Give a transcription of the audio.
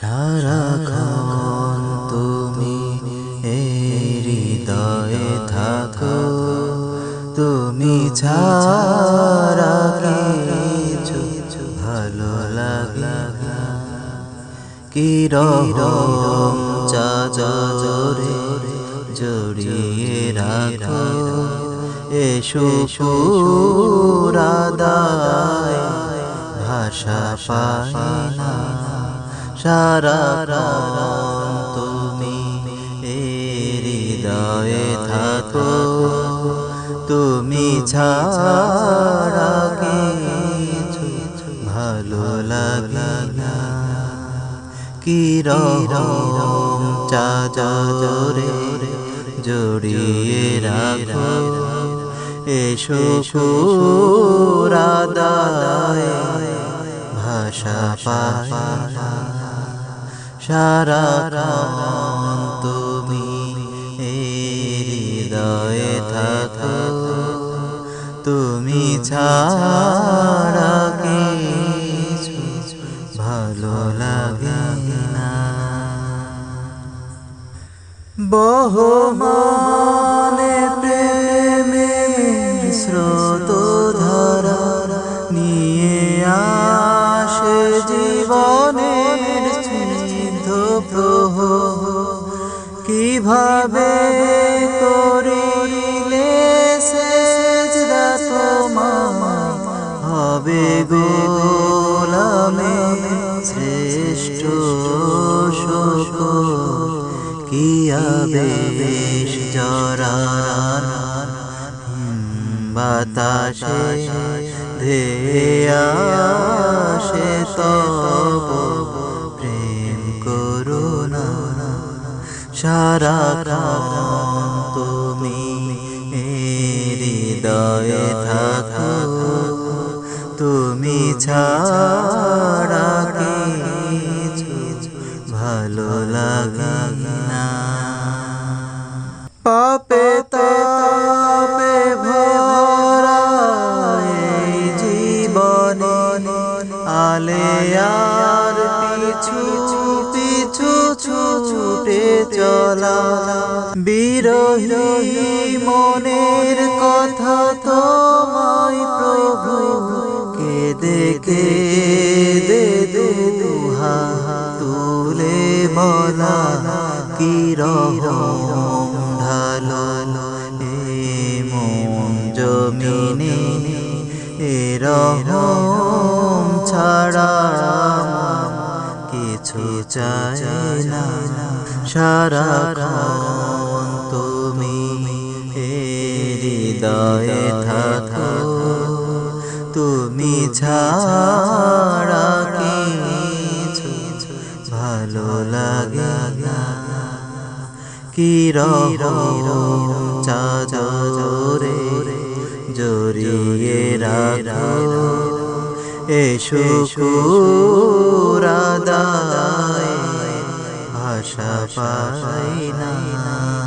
সারাক্ষণ তুমি হৃদয়ে থাকো, তুমি ছাড়া কিছু ভালো লাগে। কি রকম চাজরে জড়িয়ে রাখো, এসো সুরাদায় ভাষা না সারা রাম তুমি হৃদয়ে থাকো। তুমি ছাড়া কিছু ভালো লাগে না। কি রকম চাদরে জড়িয়ে রাখো। এসো সুরাদায় ভাষা পায়। না। সারা তুমি হৃদয়ে থাকো। তুমি ছাড়া কিছু ভালো লাগে না। বহুমানে কীভাবে করিলে সেজদা তোমার? হবে গোলামে শ্রেষ্ঠ শোক। কি আবেশ জরার বাতাসে ধেয়াসে সারা তুমি হৃদয়ে থাকো। তুমি ছাড়া ভালো লাগে না। পাপে তাপে ভরা জীবনে আলে আর পিছু পিছু ছুটে চলা। বিরহী মনের কথা তোমায় প্রভু কে দেখে দে দুহা তুলে বলা কি রহম? চাই না। সারা তুমি হৃদয়ে থাকো। তুমি ছাড়া কিছু ভালো লাগে না। কি চাদরে জড়িয়ে রাখো। এসো সুরাদায় ভাষা পাই না